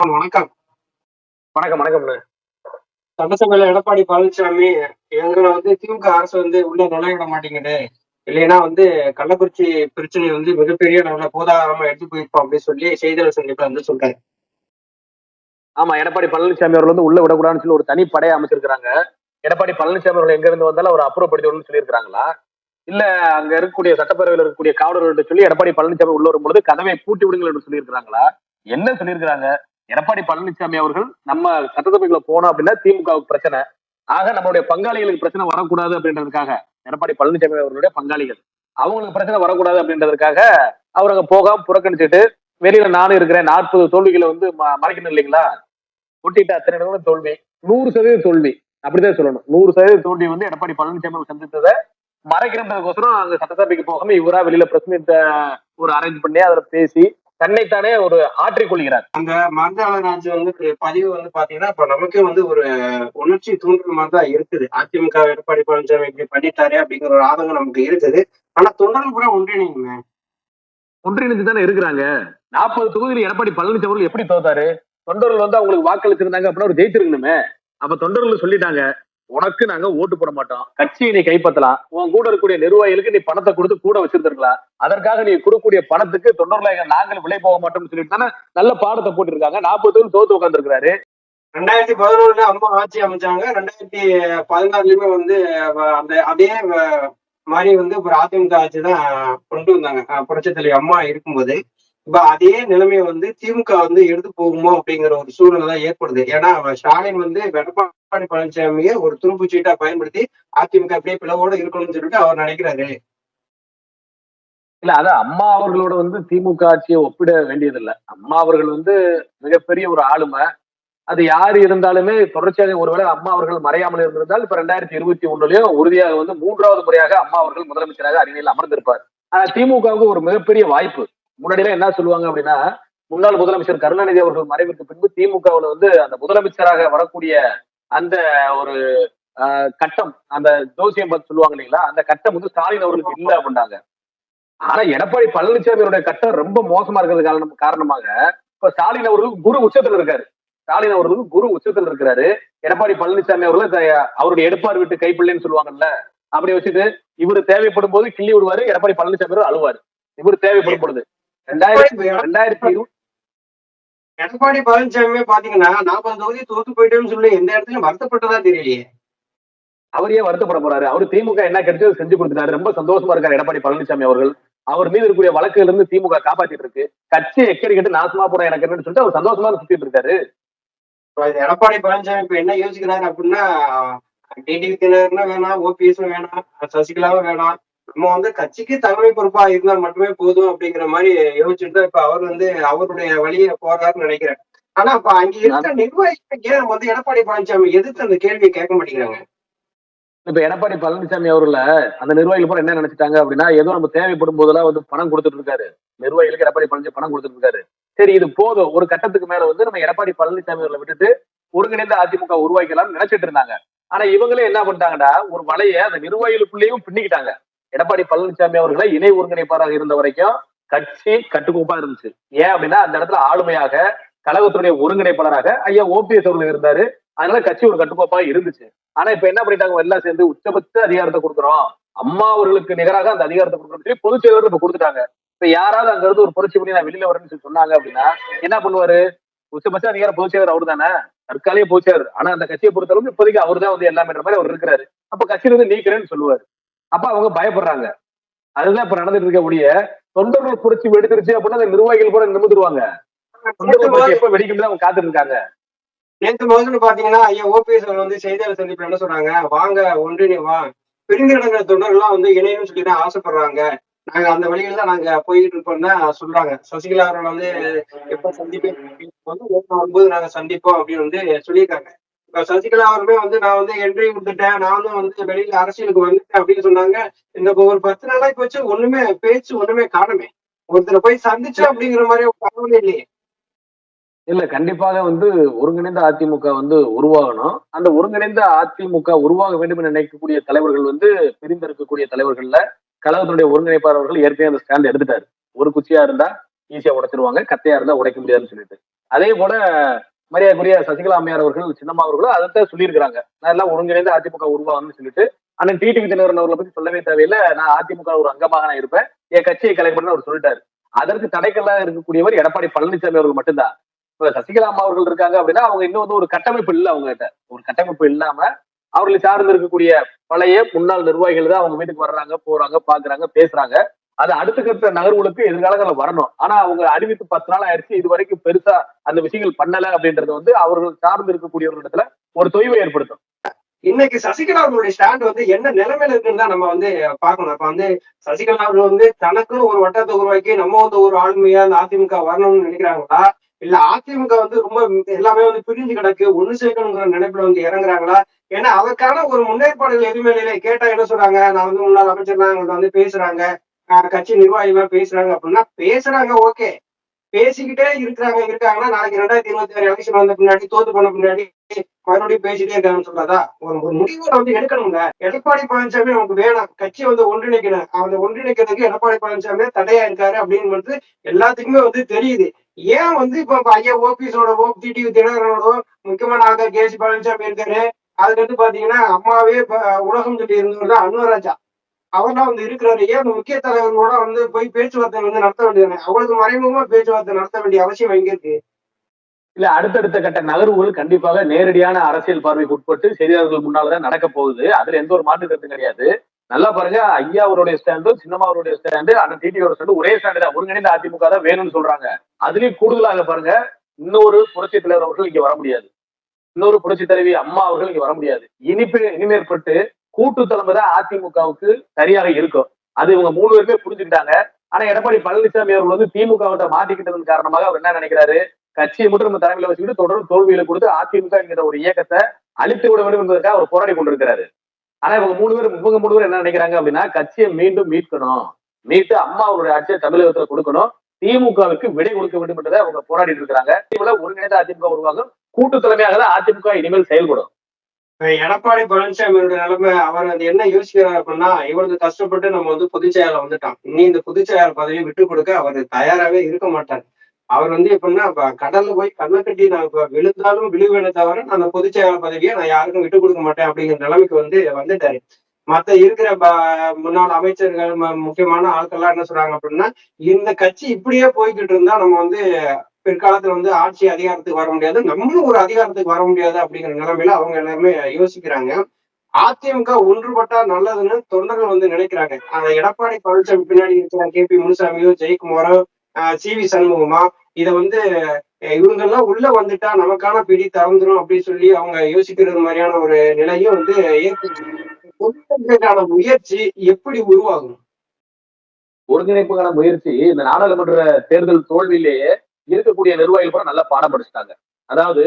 வணக்கம். வணக்கம் வணக்கம்ண்ணே. சட்டசபையில எடப்பாடி பழனிசாமி எங்களை வந்து திமுக அரசு வந்து உள்ள நுழைவிட மாட்டேங்குது. இல்லைன்னா வந்து கள்ளக்குறிச்சி பிரச்சனை வந்து மிகப்பெரிய அளவுல போதாகாரமா எடுத்து போயிருப்போம் அப்படின்னு சொல்லி செய்தியாளர் சந்திப்புல வந்து சொல்றாரு. ஆமா எடப்பாடி பழனிசாமி அவர்கள் வந்து உள்ள விடக்கூடாதுன்னு சொல்லி ஒரு தனி படையை அமைச்சிருக்காங்க எடப்பாடி பழனிசாமி அவர்கள் எங்க இருந்து வந்தாலும் அவர் அப்புறப்படுத்தணும்னு சொல்லியிருக்காங்களா இல்ல அங்க இருக்கக்கூடிய சட்டப்பேரவையில் இருக்கக்கூடிய காவலர்கள்ட்ட சொல்லி எடப்பாடி பழனிசாமி உள்ள வரும்பொழுது கதவை பூட்டி விடுங்கள் என்று சொல்லியிருக்காங்களா என்ன சொல்லியிருக்கிறாங்க? எடப்பாடி பழனிசாமி அவர்கள் நம்ம சட்டசபைக்குள்ள போனோம் அப்படின்னா திமுகவுக்கு பிரச்சனை. ஆக நம்மளுடைய பங்காளிகளுக்கு பிரச்சனை வரக்கூடாது அப்படின்றதுக்காக எடப்பாடி பழனிசாமி அவர்களுடைய பங்காளிகள். அவங்களுக்கு பிரச்சனை வரக்கூடாது அப்படின்றதுக்காக அவர் அங்க போகாம புறக்கணிச்சுட்டு வெளியில நானும் இருக்கிறேன் நாற்பது தோல்விகளை வந்து ம- மறைக்கணும் இல்லைங்களா? ஒட்டிட்டு அத்தனை இடங்களும் தோல்வி. நூறு சதவீத தோல்வி. அப்படிதான் சொல்லணும். நூறு சதவீத தோல்வி வந்து எடப்பாடி பழனிசாமி அவர்கள் சந்தித்ததை மறைக்கிறதுக்கோசரம் அங்க சட்டசபைக்கு போகாம இவரா வெளியில பிரஸ் மீட் ஒரு அரேஞ்ச் பண்ணி அதுல பேசி தன்னைத்தானே ஒரு ஆற்றிக் கொள்கிறார். அந்த மருந்தாளராஜ் வந்து பதிவு வந்து பாத்தீங்கன்னா இப்ப நமக்கே வந்து ஒரு உணர்ச்சி தூண்டுற மாதிரி தான் இருக்குது. அதிமுக எடப்பாடி பழனிசாமி இப்படி பண்ணிட்டாரு அப்படிங்கிற ஒரு ஆதங்கம் நமக்கு இருக்குது. ஆனா தொண்டர்கள் கூட ஒன்றிணைங்க. ஒன்றிணைந்து தானே இருக்கிறாங்க. நாற்பது தொகுதியில் எடப்பாடி பழனிசாமி அவர்கள் எப்படி தோத்தாரு? தொண்டர்கள் வந்து அவங்களுக்கு வாக்களிச்சிருந்தாங்க அப்படின்னா அவர் ஜெயிச்சிருக்கணுமே. அப்ப தொண்டர்கள் சொல்லிட்டாங்க உனக்கு நாங்க ஓட்டு போட மாட்டோம். கட்சியை நீ கைப்பற்றலாம். உன் கூட இருக்கக்கூடிய நிர்வாகிகளுக்கு நீ பணத்தை கொடுத்து கூட வச்சிருந்திருக்கலாம். அதற்காக நீ கொடுக்கக்கூடிய பணத்துக்கு தொண்டர்களை நாங்கள் விலை போக மாட்டோம்னு சொல்லிட்டு தானே நல்ல பாடத்தை போட்டிருக்காங்க. நாற்பது தொகுதி தோத்து உட்காந்துருக்காரு ரெண்டாயிரத்தி பதினொன்றுல அம்மா ஆட்சி அமைச்சாங்க. ரெண்டாயிரத்தி பதினாறுலயுமே வந்து அந்த அதே மாதிரி வந்து ஒரு அதிமுக ஆட்சி தான் கொண்டு வந்தாங்க. அஹ் புரட்சித் தலைவி அம்மா இருக்கும்போது. இப்ப அதே நிலைமையை வந்து திமுக வந்து எடுத்து போகுமோ அப்படிங்கிற ஒரு சூழ்நிலை தான் ஏற்படுது. ஏன்னா ஸ்டாலின் வந்து எடப்பாடி பழனிசாமியை ஒரு துருப்பு சீட்டா பயன்படுத்தி அதிமுக அப்படியே பிளவோட இருக்கணும்னு சொல்லிட்டு அவர் நினைக்கிறாரு. இல்ல அதான் அம்மா அவர்களோட வந்து திமுக ஆட்சியை ஒப்பிட வேண்டியதில்லை. அம்மா அவர்கள் வந்து மிகப்பெரிய ஒரு ஆளுமை. அது யார் இருந்தாலுமே தொடர்ச்சியாக ஒருவேளை அம்மா அவர்கள் மறையாமல் இருந்திருந்தால் இப்ப ரெண்டாயிரத்தி இருபத்தி ஒண்ணுலயும் உறுதியாக வந்து மூன்றாவது முறையாக அம்மா அவர்கள் முதலமைச்சராக அரியணையில் அமர்ந்திருப்பார். ஆனா திமுகவுக்கு ஒரு மிகப்பெரிய வாய்ப்பு. முன்னாடிலாம் என்ன சொல்லுவாங்க அப்படின்னா முன்னாள் முதலமைச்சர் கருணாநிதி அவர்கள் மறைவிற்கு பின்பு திமுகவுல வந்து அந்த முதலமைச்சராக வரக்கூடிய அந்த ஒரு கட்டம் அந்த ஜோசியம் பார்த்து சொல்லுவாங்க இல்லைங்களா அந்த கட்டம் வந்து ஸ்டாலின் அவர்களுக்கு இல்லை அப்படின்னாங்க. ஆனா எடப்பாடி பழனிசாமியோட கட்டம் ரொம்ப மோசமா இருக்கிறது காரணம் காரணமாக இப்ப ஸ்டாலின் அவர்கள் குரு உச்சத்துல இருக்காரு. ஸ்டாலின் அவர்கள் குரு உச்சத்துல இருக்கிறாரு. எடப்பாடி பழனிசாமி அவர்கள் அவருடைய எடுப்பார் விட்டு கைப்பிள்ளைன்னு சொல்லுவாங்கல்ல அப்படி வச்சுட்டு இவரு தேவைப்படும் போது கிள்ளி விடுவாரு எடப்பாடி பழனிசாமி அழுவாரு. இவரு தேவைப்படும் பொழுது. ரெண்டாயிரத்தி ரெண்டாயிரத்தி இருபது எடப்பாடி பழனிசாமியே பாத்தீங்கன்னா நாற்பது தொகுதி தோத்து போயிட்டேன்னு சொல்லி எந்த இடத்துலயும் வருத்தப்பட்டதா தெரியலையே. அவர் ஏன் வருத்தப்பட போறாரு. அவர் திமுக என்ன கிடைச்சது செஞ்சு கொடுத்துட்டாரு. ரொம்ப சந்தோஷமா இருக்காரு எடப்பாடி பழனிசாமி அவர்கள். அவர் மீது இருக்கக்கூடிய வழக்குல இருந்து திமுக காப்பாத்திட்டு இருக்கு. கட்சி எக்கடி கட்டு நாசமா போற எனக்கு என்னன்னு சொல்லிட்டு அவர் சந்தோஷமா சுத்திட்டு இருக்காரு. எடப்பாடி பழனிசாமி இப்ப என்ன யோசிக்கிறாரு அப்படின்னா டிடிவி தினகரனும் வேணாம் ஓபிஎஸ் வேணாம் சசிகலாவும் வேணாம். நம்ம வந்து கட்சிக்கு தலைமை பொறுப்பா இருந்தா மட்டுமே போதும் அப்படிங்கிற மாதிரி யோசிச்சுட்டு தான் இப்ப அவர் வந்து அவருடைய வழியை போறாருன்னு நினைக்கிறேன். ஆனா இப்ப அங்க இருக்க நிர்வாகிகள் ஏன் வந்து எடப்பாடி பழனிசாமி எதிர்த்து அந்த கேள்வியை கேட்க மாட்டேங்கிறாங்க? இப்ப எடப்பாடி பழனிசாமி அவர்கள அந்த நிர்வாகிகள் பூரா என்ன நினைச்சிட்டாங்க அப்படின்னா ஏதோ நம்ம தேவைப்படும் போதெல்லாம் வந்து பணம் கொடுத்துட்டு இருக்காரு. நிர்வாகிகளுக்கு எடப்பாடி பழனிசாமி பணம் கொடுத்துட்டு இருக்காரு. சரி இது போதும். ஒரு கட்டத்துக்கு மேல வந்து நம்ம எடப்பாடி பழனிசாமி அவர்களை விட்டுட்டு ஒருங்கிணைந்த அதிமுக உருவாக்கலாம்னு நினைச்சிட்டு இருந்தாங்க. ஆனா இவங்களே என்ன பண்ணிட்டாங்கன்னா ஒரு வலைய அந்த நிர்வாகிகளுக்குள்ளேயும் பின்னிக்கிட்டாங்க. எடப்பாடி பழனிசாமி அவர்களை இணை ஒருங்கிணைப்பாளராக இருந்த வரைக்கும் கட்சி கட்டுக்கோப்பா இருந்துச்சு. ஏன் அப்படின்னா அந்த இடத்துல ஆளுமையாக கழகத்துடைய ஒருங்கிணைப்பாளராக ஐயா ஓபிஎஸ் அவர்கள் இருந்தாரு. அதனால கட்சி ஒரு கட்டுக்கோப்பா இருந்துச்சு. ஆனா இப்ப என்ன பண்ணிட்டாங்க? எல்லாம் சேர்ந்து உச்சபட்ச அதிகாரத்தை கொடுக்குறோம். அம்மா அவர்களுக்கு நிகராக அந்த அதிகாரத்தை கொடுக்கணும் சொல்லி பொதுச் செயலர் இப்ப கொடுத்துட்டாங்க. இப்ப யாராவது அங்க இருந்து ஒரு புரட்சி பண்ணி நான் வெளியில வரேன்னு சொல்லி சொன்னாங்க அப்படின்னா என்ன பண்ணுவாரு? உச்சபட்ச அதிகார பொதுச் செயலர் அவர் தானே தற்காலிக பொதுச் செயலர். ஆனா அந்த கட்சியை பொறுத்தளவுக்கு இப்போதைக்கு அவர் தான் வந்து எல்லாமேன்ற மாதிரி அவர் இருக்கிறாரு. அப்ப கட்சியில இருந்து நீக்கிறேன்னு சொல்லுவாரு. அப்ப அவங்க பயப்படுறாங்க. அதுதான் இப்ப நடந்துட்டு இருக்கக்கூடிய தொண்டர்கள் புரட்சி வெடித்திருச்சு அப்படின்னா அந்த நிர்வாகிகள் கூட நிமிந்துருவாங்க தொண்டர்கள் எப்ப வெடிக்கும் அவங்க காத்துட்டு இருக்காங்க நேற்று முதல்ல பாத்தீங்கன்னா ஐயா ஓபிஎஸ் அவர் வந்து செய்தியாளர் சந்திப்புல என்ன சொல்றாங்க? வாங்க ஒன்றிணை வா. பிரிந்திடங்கிற தொண்டர்லாம் வந்து இணையம்னு சொல்லி தான் ஆசைப்படுறாங்க. நாங்க அந்த வழியில தான் நாங்க போயிட்டு இருக்கோம் தான் சொல்றாங்க. சசிகலா அவர்கள் வந்து எப்ப சந்திப்பேன் ஒன்பது நாங்க சந்திப்போம் அப்படின்னு வந்து சொல்லியிருக்காங்க. சசிகலா அவருமே வந்து நான் வந்து என்ட்ரி கொடுத்துட்டேன் நானும் வந்து வெளியில அரசியலுக்கு வந்துட்டேன் அப்படின்னு சொன்னாங்க. இந்த ஒரு பத்து நாளைக்கு வச்சு ஒண்ணுமே பேச்சு ஒண்ணுமே காணுமே. ஒருத்தரை போய் சந்திச்சு அப்படிங்கிற மாதிரி ஒரு தகவல் இல்லையே. இல்ல கண்டிப்பாக வந்து ஒருங்கிணைந்த அதிமுக வந்து உருவாகணும். அந்த ஒருங்கிணைந்த அதிமுக உருவாக வேண்டும் என நினைக்கக்கூடிய தலைவர்கள் வந்து பிரிந்திருக்கக்கூடிய தலைவர்கள்ல கழகத்தினுடைய ஒருங்கிணைப்பாளர்கள் ஏற்கனவே அந்த ஸ்டாண்ட் எடுத்துட்டாரு. ஒரு குச்சியா இருந்தா ஈஸியா உடைச்சிருவாங்க கத்தையா இருந்தா உடைக்க முடியாதுன்னு சொல்லிட்டு. அதே போல மரியாதைக்குரிய சசிகலா அம்மையார் அவர்கள் சின்னம்மா அவர்களும் அதைத்தான் சொல்லியிருக்கிறாங்க. நான் எல்லாம் ஒருங்கிணைந்து அதிமுக உருவாகணும்னு சொல்லிட்டு. அண்ணன் டிடிவி தினகரன் அவர்களை பத்தி சொல்லவே தேவையில்லை. நான் அதிமுக ஒரு அங்கமாக நான் இருப்பேன். என் கட்சியை கலைப்படணும் அவர் சொல்லிட்டாரு. அதற்கு தடைக்கெல்லாம் இருக்கக்கூடியவர் எடப்பாடி பழனிசாமி அவர்கள் மட்டும்தான். இப்ப சசிகலா அம்மா அவர்கள் இருக்காங்க அப்படின்னா அவங்க இன்னும் வந்து ஒரு கட்டமைப்பு இல்லை அவங்க கிட்ட ஒரு கட்டமைப்பு இல்லாம அவர்களை சார்ந்து இருக்கக்கூடிய பழைய முன்னாள் நிர்வாகிகள் தான் அவங்க வீட்டுக்கு வர்றாங்க போறாங்க பாக்குறாங்க பேசுறாங்க. அது அடுத்த நகர்வுகளுக்கு எதிர்காலங்களில் வரணும். ஆனா அவங்க அறிவித்து பத்து நாள் ஆயிடுச்சு. இது வரைக்கும் பெருசா அந்த விஷயங்கள் பண்ணல அப்படின்றது வந்து அவர்கள் சார்ந்து இருக்கக்கூடியவர்களிடத்துல ஒரு தொய்வை ஏற்படுத்தும். இன்னைக்கு சசிகலா அவர்களுடைய ஸ்டாண்ட் வந்து என்ன நிலைமையில இருக்குன்னு தான் நம்ம வந்து பார்க்கணும். அப்ப வந்து சசிகலா அவர்கள் வந்து தனக்குன்னு ஒரு வட்டத்தை உருவாக்கி நம்ம வந்து ஒரு ஆளுமையா அந்த அதிமுக வரணும்னு நினைக்கிறாங்களா? இல்ல அதிமுக வந்து ரொம்ப எல்லாமே வந்து பிரிஞ்சு கிடக்கு ஒண்ணு சேர்க்கணுங்கிற நினைப்புல வந்து இறங்குறாங்களா? ஏன்னா அதற்கான ஒரு முன்னேற்பாடுகள் எதுவுமே இல்லை கேட்டா என்ன சொல்றாங்க? நான் வந்து முன்னாள் அமைச்சர்லாம் எங்கள்ட்ட வந்து பேசுறாங்க. கட்சி நிர்வாகிகள் பேசுறாங்க அப்படின்னா பேசுறாங்க ஓகே பேசிக்கிட்டே இருக்கிறாங்க இருக்காங்கன்னா நாளைக்கு ரெண்டாயிரத்தி இருபத்தி ஆறு எலெக்ஷன் வந்த பின்னாடி தோத்து போன பின்னாடி மறுபடியும் பேசிட்டே இருக்காங்கன்னு சொல்றதா? ஒரு ஒரு வந்து எடுக்கணுங்க எடப்பாடி பழனிசாமி நமக்கு வேணாம். கட்சி வந்து ஒன்றிணைக்கணும். அந்த ஒன்றிணைக்கிறதுக்கு எடப்பாடி பழனிசாமி தடையா இருக்காரு அப்படின்னு வந்து எல்லாத்துக்குமே வந்து தெரியுது. ஏன் வந்து இப்ப ஐயா ஓபிஎஸோட ஓ டிடிவி தினகரனோட முக்கியமான ஆள்கள் கேசி பழனிசாமி இருக்காரு. அதுக்கடுத்து பாத்தீங்கன்னா அம்மாவே உலகம் சொல்லி இருந்தவர் தான் அன்வராஜா. அவர்லாம் வந்து இருக்கிறாரு. ஏன் அந்த முக்கிய தலைவர்களோட வந்து போய் பேச்சுவார்த்தை வந்து நடத்த வேண்டியது அவங்களுக்கு மறைமுகமா பேச்சுவார்த்தை நடத்த வேண்டிய அவசியம் எங்க இருக்கு? இல்ல அடுத்தடுத்த கட்ட நகர்வுகள் கண்டிப்பாக நேரடியான அரசியல் பார்வைக்கு உட்பட்டு செய்தியாளர்கள் முன்னால்தான் நடக்க போகுது. அதுல எந்த ஒரு மாற்று கருத்தும் கிடையாது. நல்லா பாருங்க ஐயா அவருடைய ஸ்டாண்டும் சின்னமா அவருடைய ஸ்டாண்டு அண்ணன் டிடியோட ஸ்டாண்டு ஒரே ஸ்டாண்டு தான். ஒருங்கிணைந்த அதிமுக தான் வேணும்னு சொல்றாங்க. அதுலயும் கூடுதலாக பாருங்க இன்னொரு புரட்சி தலைவர் அவர்கள் இங்க வர முடியாது. இன்னொரு புரட்சி தலைவி அம்மா அவர்கள் இங்க வர முடியாது. இனிப்பு இனிமேற்பட்டு கூட்டு தலைமை தான் அதிமுகவுக்கு சரியாக இருக்கும். அது இவங்க மூணு பேருமே புரிஞ்சுக்கிட்டாங்க. ஆனா எடப்பாடி பழனிசாமி அவர்கள் வந்து திமுக மாட்டிக்கிட்டதன் காரணமாக அவர் என்ன நினைக்கிறாரு? கட்சியை மட்டும் நம்ம தலைமையில வச்சுக்கிட்டு தொடர்ந்து தோல்வியில கொடுத்து அதிமுக என்கிற ஒரு இயக்கத்தை அழித்து விட வேண்டும் என்பதற்காக அவர் போராடி கொண்டிருக்கிறாரு. ஆனா இவங்க மூணு பேர் இவங்க மூணு பேர் என்ன நினைக்கிறாங்க அப்படின்னா கட்சியை மீண்டும் மீட்கணும். மீட்டு அம்மா அவருடைய ஆட்சியை தமிழகத்துல கொடுக்கணும். திமுகவுக்கு விடை கொடுக்க வேண்டும் என்றதை அவங்க போராடிட்டு இருக்கிறாங்க. ஒருங்கிணைந்த அதிமுக உருவாகும். கூட்டு தலைமையாக தான் அதிமுக இனிமேல் செயல்படும். எடப்பாடி பழனிசாமியோட நிலைமை அவர் வந்து என்ன யோசிக்கிறார் அப்படின்னா இவருக்கு கஷ்டப்பட்டு நம்ம வந்து பொதுச் வந்துட்டான். நீ இனி இந்த பொதுச் பதவியை விட்டு கொடுக்க அவர் தயாராகவே இருக்க மாட்டார். அவர் வந்து எப்படின்னா கடல்ல போய் கண்ணை கட்டி நான் இப்ப விழுந்தாலும் விழுவேன தவிர நான் அந்த பொதுச்செயலார் பதவியை நான் யாருக்கும் விட்டு கொடுக்க மாட்டேன் அப்படிங்கிற நிலைமைக்கு வந்து வந்துட்டாரு. மத்த இருக்கிற ப- முன்னாள் அமைச்சர்கள் முக்கியமான ஆட்கள்லாம் என்ன சொல்றாங்க அப்படின்னா இந்த கட்சி இப்படியே போய்கிட்டு இருந்தா நம்ம வந்து பிற்காலத்துல வந்து ஆட்சி அதிகாரத்துக்கு வர முடியாது. நம்மளும் ஒரு அதிகாரத்துக்கு வர முடியாது அப்படிங்கிற நிலைமையில அவங்க எல்லாருமே யோசிக்கிறாங்க. அதிமுக ஒன்றுபட்டா நல்லதுன்னு தொண்டர்கள் வந்து நினைக்கிறாங்க. ஆனா எடப்பாடி பழனிசாமி பின்னாடி இருக்கிற கே பி முனுசாமியோ ஜெயக்குமாரோ சி வி சண்முகமா இதை வந்து இவங்க எல்லாம் உள்ள வந்துட்டா நமக்கான பிடி திறந்துரும் அப்படின்னு சொல்லி அவங்க யோசிக்கிறது மாதிரியான ஒரு நிலையும் வந்து ஏற்படுது முயற்சி எப்படி உருவாகும்? ஒருங்கிணைப்புக்கான முயற்சி. இந்த நாடாளுமன்ற தேர்தல் தோல்வியிலேயே இருக்கக்கூடிய நிர்வாகிகள் கூட நல்லா பாடம் படிச்சுட்டாங்க. அதாவது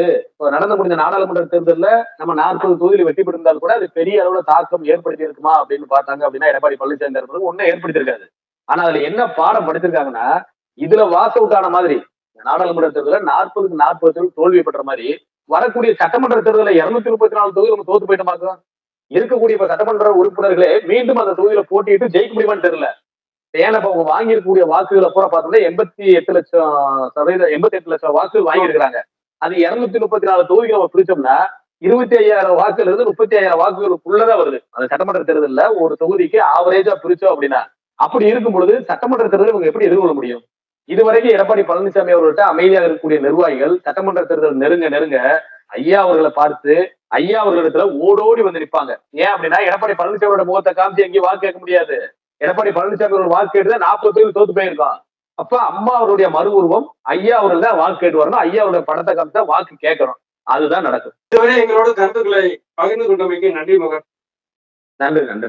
நடந்து முடிந்த நாடாளுமன்ற தேர்தலில் நம்ம நாற்பது தொகுதியில் வெற்றி பெற்றிருந்தால் கூட அது பெரிய அளவுல தாக்கம் ஏற்படுத்தி இருக்குமா அப்படின்னு பார்த்தாங்க அப்படின்னா எடப்பாடி பழனிசாமி அவர்கள் ஒன்னும் ஏற்படுத்திருக்காது ஆனா அதுல என்ன பாடம் படிச்சிருக்காங்கன்னா இதுல வாசவுக்கான அவுட் ஆன மாதிரி நாடாளுமன்ற தேர்தல நாற்பதுக்கு நாற்பது தொகுதி தோல்வி பெற்ற மாதிரி வரக்கூடிய சட்டமன்ற தேர்தலில் இருநூத்தி முப்பத்தி நாலு தொகுதி நம்ம தோத்து போயிட்டோமாக்கோ இருக்கக்கூடிய இப்ப சட்டமன்ற உறுப்பினர்களே மீண்டும் அந்த தொகுதியில போட்டியிட்டு ஜெயிக்க முடியுமான்னு தெரியல. ஏன்னா இப்ப அவங்க வாங்கியிருக்கக்கூடிய வாக்குகளை பூரா பார்த்தோம்னா எண்பத்தி எட்டு லட்சம் சதவீதம் எண்பத்தி எட்டு லட்சம் வாக்கு வாங்கியிருக்கிறாங்க. அது இருநூத்தி முப்பத்தி நாலு தொகுதிகள் நம்ம பிரிச்சோம்னா இருபத்தி ஐயாயிரம் வாக்குல இருந்து முப்பத்தி ஐயாயிரம் வாக்குகளுக்குள்ளதான் வருது. அந்த சட்டமன்ற தேர்தலில் ஒரு தொகுதிக்கு ஆவரேஜா பிரிச்சோம் அப்படின்னா. அப்படி இருக்கும் பொழுது சட்டமன்ற தேர்தல் இவங்க எப்படி எதிர்கொள்ள முடியும்? இதுவரைக்கும் எடப்பாடி பழனிசாமி அவர்கள்ட்ட அமைதியாக இருக்கக்கூடிய நிர்வாகிகள் சட்டமன்ற தேர்தல் நெருங்க நெருங்க ஐயா அவர்களை பார்த்து ஐயா அவர்களிடத்துல ஓடோடி வந்து நிற்பாங்க ஏன் அப்படின்னா எடப்பாடி பழனிசாமியோட முகத்தை காமிச்சு எங்கேயும் வாக்கு கேட்க முடியாது. எடப்பாடி பழனிசாமி அவர்கள் வாக்கு கேட்டு நாற்பது தொகுதி தோத்து போயிருக்கான். அப்ப அம்மா அவருடைய மறு உருவம் ஐயா அவர்கள் தான் வாக்கு கேட்டு வரணும் ஐயா அவருடைய படத்தை காமிச்சா வாக்கு கேட்கணும். அதுதான் நடக்கும். இதுவரை எங்களோட கருத்துக்களை பகிர்ந்து கொண்டமைக்கு நன்றி மகன். நன்றி நன்றி